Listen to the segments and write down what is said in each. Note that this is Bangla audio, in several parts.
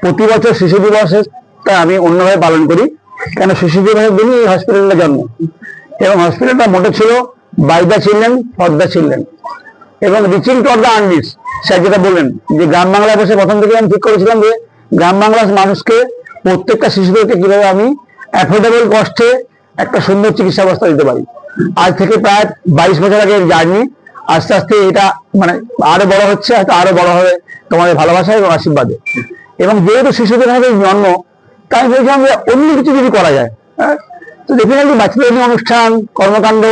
প্রতি বছর শিশু দিবসের তা আমি অন্যভাবে পালন করি। কেন শিশু দিবসের দিনই এই হসপিটালটা জন্ম। এবং হসপিটালটা মোটে ছিল by the children for the children এবং reaching to the unreach sir যেটা বললেন যে গ্রাম বাংলায় বসে প্রথম থেকে আমি ঠিক করেছিলাম যে গ্রাম বাংলার মানুষকে, প্রত্যেকটা শিশুদেরকে কীভাবে আমি অ্যাফোর্ডেবল কষ্টে একটা সুন্দর চিকিৎসা ব্যবস্থা দিতে পারি। আজ থেকে প্রায় বাইশ বছর আগে জার্নি। আস্তে আস্তে এটা মানে আরও বড় হচ্ছে, হয়তো আরও বড় হবে তোমাদের ভালোবাসা এবং আশীর্বাদে। এবং যেহেতু শিশুদের হাতে জন্ম, তাই বলছিলাম যে অন্য কিছু যদি করা যায় হ্যাঁ? তো ডেফিনেটলি বাচ্চাদের অনুষ্ঠান, কর্মকাণ্ড,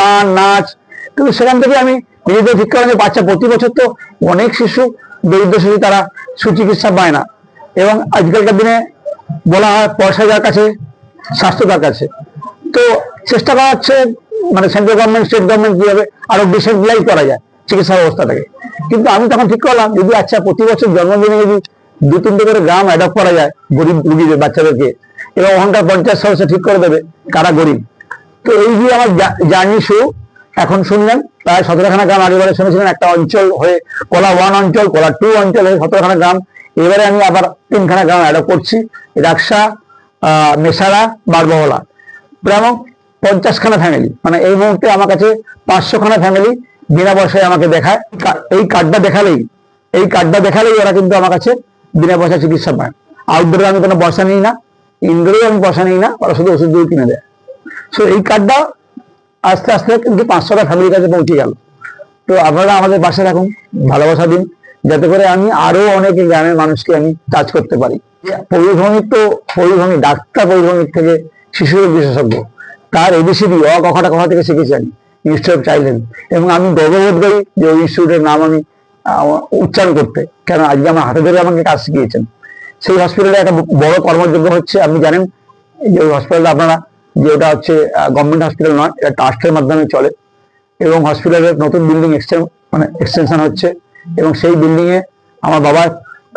গান, নাচ, কিন্তু সেখান থেকে আমি নিজেদের ঠিক করলাম যে বাচ্চা প্রতি বছর তো অনেক শিশু দরিদ্র শিশু তারা সুচিকিৎসা পায় না। এবং আজকালকার দিনে বলা হয় পয়সা যার কাছে, স্বাস্থ্য তার কাছে। তো চেষ্টা করা হচ্ছে মানে সেন্ট্রাল গভর্নমেন্ট স্টেট গভর্নমেন্ট কীভাবে আরও ডিসেন্ট্রালাইজ করা যায় চিকিৎসা ব্যবস্থাটাকে কিন্তু আমি তখন ঠিক করলাম, যদি আচ্ছা প্রতি বছর জন্মদিনে যদি দু তিনটে করে গ্রাম অ্যাডপ্ট করা যায় গরিব রুগীদের বাচ্চাদেরকে। এবং ওখানকার পঞ্চায়েত সদস্য ঠিক করে দেবে কারা গরিব। তো এই যে আমার জার্নি শুরু, এখন শুনলেন প্রায় সতেরোখানা গ্রাম আগেবারে শুনেছিলেন, একটা অঞ্চল হয়ে কলা ওয়ান অঞ্চল, কলা টু অঞ্চল হয়ে সতেরোখানা গ্রাম। এবারে আমি আবার তিনখানা গ্রাম অ্যাডপ্ট করছি, রাকসা মেসারা, বারবহলা। প্রায় পঞ্চাশখানা ফ্যামিলি মানে এই মুহূর্তে আমার কাছে পাঁচশো খানা ফ্যামিলি বিনা পয়সায় আমাকে দেখায়। এই কার্ডটা দেখালেই, এই কার্ডটা দেখালেই ওরা কিন্তু আমার কাছে বিনা পয়সা চিকিৎসা পায়। আউটডোরে আমি কোনো পয়সা নিই না ইনডোরেও আমি পয়সা নিই না, ওরা শুধু ওষুধ দিয়ে কিনে দেয়। সো এই কার্ডটা আস্তে আস্তে কিন্তু পাঁচশোটা ফ্যামিলির কাছে পৌঁছে গেল। তো আপনারা আমাদের পাশে রাখুন, ভালোবাসা দিন, যাতে করে আমি আরও অনেক গ্রামের মানুষকে আমি কাজ করতে পারি। পরিভ্রমিক তো পরিভ্রমিক ডাক্তার পরিভ্রমিক থেকে শিশুর বিশেষজ্ঞ, তার এবিসিডি অ কখটা কথা থেকে শিখেছি আমি ইনস্টিটিউট অফ চাইল্ড এবং আমি গর্ববোধ করি যে ওই ইনস্টিটিউটের নাম আমি উচ্চারণ করতে। কেন? আজকে আমার হাতে ধরে আমাকে কাজ শিখিয়েছেন। সেই হসপিটালে একটা বড় কর্মযোগ্য হচ্ছে, আপনি জানেন যে ওই হসপিটালটা আপনারা, যে ওটা হচ্ছে গভর্নমেন্ট হসপিটাল নয়, এটা ট্রাস্টের মাধ্যমে চলে। এবং হসপিটালের নতুন বিল্ডিং মানে এক্সটেনশন হচ্ছে। এবং সেই বিল্ডিং এ আমার বাবা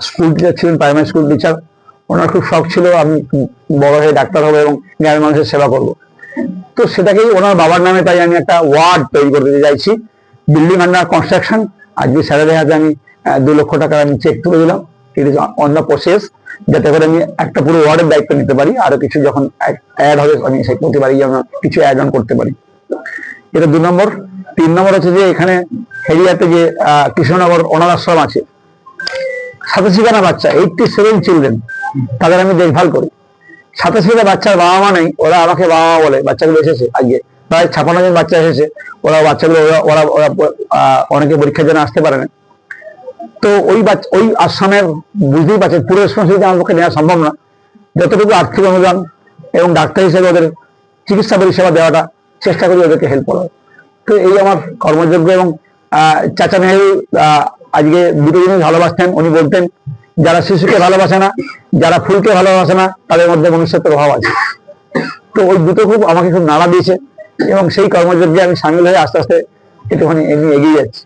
স্কুল টিচার ছিলেন প্রাইমারি স্কুল টিচার ওনার খুব শখ ছিল, আমি বড় হয়ে ডাক্তার হব এবং গ্রামের মানুষের সেবা করব। তো সেটাকেই ওনার বাবার নামে তাই আমি একটা ওয়ার্ড তৈরি করতে চাইছি। বিল্ডিং আন্ডার কনস্ট্রাকশন আজকে স্যালারি হাতে আমি দু লক্ষ টাকা আমি চেক তুলে দিলাম it is on the process যাতে করে আমি একটা পুরো ওয়ার্ডের দায়িত্ব নিতে পারি, আরও কিছু যখন অ্যাড হবে, আমি সেই প্রতিবারই যেন কিছু অ্যাড অন করতে পারি। এটা দু নম্বর। তিন নম্বর হচ্ছে যে এখানে হেরিয়াতে যে কৃষ্ণনগর অনাথ আশ্রম আছে, সাতাশিখানা বাচ্চা এইটটি সেভেন চিলড্রেন তাদের আমি দেখভাল করি। সাতাশিটা বাচ্চার বাবা মা নেই, ওরা আমাকে বাবা মা বলে, বাচ্চাগুলো এসেছে আজকে। প্রায় ছাপান্ন জন বাচ্চা এসেছে। ওরা বাচ্চাগুলো ওরা ওরা ওরা অনেকে পরীক্ষার জন্য আসতে পারে না। তো ওই বাচ্চা ওই আশ্রমের বুঝতেই পারছেন পুরো রেসপন্সিবিলিটি আমার পক্ষে নেওয়া সম্ভব না। যতটুকু আর্থিক অনুদান এবং ডাক্তার হিসেবে ওদের চিকিৎসা পরিষেবা দেওয়াটা চেষ্টা করি ওদেরকে হেল্প করা তো এই আমার কর্মযোগ্য এবং চাচা আহ, আজকে দুটো জিনিস ভালোবাসতেন। উনি বলতেন যারা শিশুকে ভালোবাসে না যারা ফুলকে ভালোবাসে না তাদের মধ্যে মনুষ্যত্বের অভাব আছে। তো ওই দুটো খুব আমাকে খুব নাড়া দিয়েছে। এবং সেই কর্মযজ্ঞে আমি সামিল হয়ে আস্তে আস্তে একটুখানি এমনি এগিয়ে যাচ্ছি।